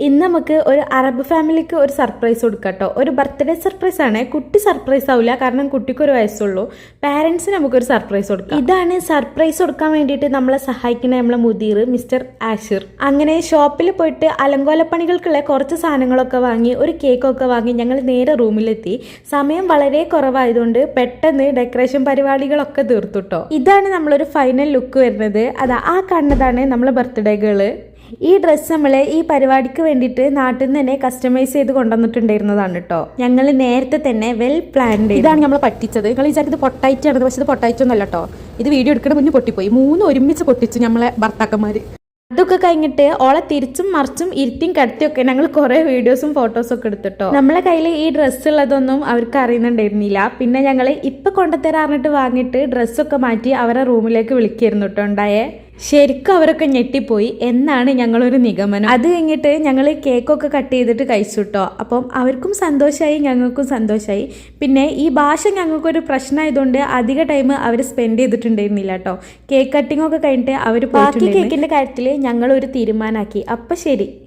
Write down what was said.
ഇന്ന് നമുക്ക് ഒരു അറബ് ഫാമിലിക്ക് ഒരു സർപ്രൈസ് കൊടുക്കാം കേട്ടോ ഒരു ബർത്ത്ഡേ സർപ്രൈസ് ആണ്. കുട്ടി സർപ്രൈസ് ആവില്ല കാരണം കുട്ടിക്ക് ഒരു വയസ്സുള്ളൂ. പാരൻസിന് നമുക്കൊരു സർപ്രൈസ് കൊടുക്കാം. ഇതാണ് സർപ്രൈസ് കൊടുക്കാൻ വേണ്ടിയിട്ട് നമ്മളെ സഹായിക്കുന്ന നമ്മളെ മുദീർ മിസ്റ്റർ ആഷിർ. അങ്ങനെ ഷോപ്പിൽ പോയിട്ട് അലങ്കോലപ്പണികൾക്കുള്ള കുറച്ച് സാധനങ്ങളൊക്കെ വാങ്ങി ഒരു കേക്കൊക്കെ വാങ്ങി ഞങ്ങൾ നേരെ റൂമിലെത്തി. സമയം വളരെ കുറവായതുകൊണ്ട് പെട്ടെന്ന് ഡെക്കറേഷൻ പരിപാടികളൊക്കെ തീർത്തുട്ടോ ഇതാണ് നമ്മളൊരു ഫൈനൽ ലുക്ക് വരുന്നത്. അതാ ആ കണ്ണതാണ് നമ്മളെ ബർത്ത്ഡേ ഗേൾ ഈ ഡ്രസ്സ് നമ്മൾ ഈ പരിപാടിക്ക് വേണ്ടിയിട്ട് നാട്ടിൽ നിന്ന് തന്നെ കസ്റ്റമൈസ് ചെയ്ത് കൊണ്ടുവന്നിട്ടുണ്ടായിരുന്നതാണ് കേട്ടോ ഞങ്ങൾ നേരത്തെ തന്നെ വെൽ പ്ലാൻഡ് ഇതാണ് നമ്മൾ പറ്റിച്ചത്. നിങ്ങൾ വിചാരിച്ചത് പൊട്ടായിട്ടാണ്. പക്ഷെ ഇത് പൊട്ടായിട്ടൊന്നല്ല കേട്ടോ ഇത് വീഡിയോ എടുക്കണ മുന്നേ പൊട്ടിപ്പോയി. മൂന്ന് ഒരുമിച്ച് പൊട്ടിച്ചു നമ്മളെ ഭർത്താക്കന്മാർ അതൊക്കെ കഴിഞ്ഞിട്ട് ഓളെ തിരിച്ചും മറിച്ചും ഇരുത്തിയും കടത്തിയൊക്കെ ഞങ്ങൾ കുറേ വീഡിയോസും ഫോട്ടോസും ഒക്കെ എടുത്തിട്ടോ നമ്മളെ കയ്യിൽ ഈ ഡ്രസ്സ് ഉള്ളതൊന്നും അവർക്ക് അറിയുന്നുണ്ടായിരുന്നില്ല. പിന്നെ ഞങ്ങൾ ഇപ്പൊ കൊണ്ടുതരാറിഞ്ഞിട്ട് വാങ്ങിയിട്ട് ഡ്രസ്സൊക്കെ മാറ്റി അവരെ റൂമിലേക്ക് വിളിക്കായിരുന്നു കേട്ടോ ഉണ്ടായേ. ശരിക്കും അവരൊക്കെ ഞെട്ടിപ്പോയി. എന്നാണ് ഞങ്ങളൊരു നിഗമനം. അത് കഴിഞ്ഞിട്ട് ഞങ്ങൾ കേക്കൊക്കെ കട്ട് ചെയ്തിട്ട് കഴിച്ചു കേട്ടോ അപ്പം അവർക്കും സന്തോഷമായി ഞങ്ങൾക്കും സന്തോഷമായി പിന്നെ ഈ ഭാഷ ഞങ്ങൾക്കൊരു പ്രശ്നമായതുകൊണ്ട് അധിക ടൈം അവർ സ്പെൻഡ് ചെയ്തിട്ടുണ്ടായിരുന്നില്ല കേട്ടോ കേക്ക് കട്ടിങ്ങൊക്കെ കഴിഞ്ഞിട്ട് അവർ ബാക്കി കേക്കിന്റെ കാര്യത്തിൽ ഞങ്ങളൊരു തീരുമാനമാക്കി അപ്പം ശരി.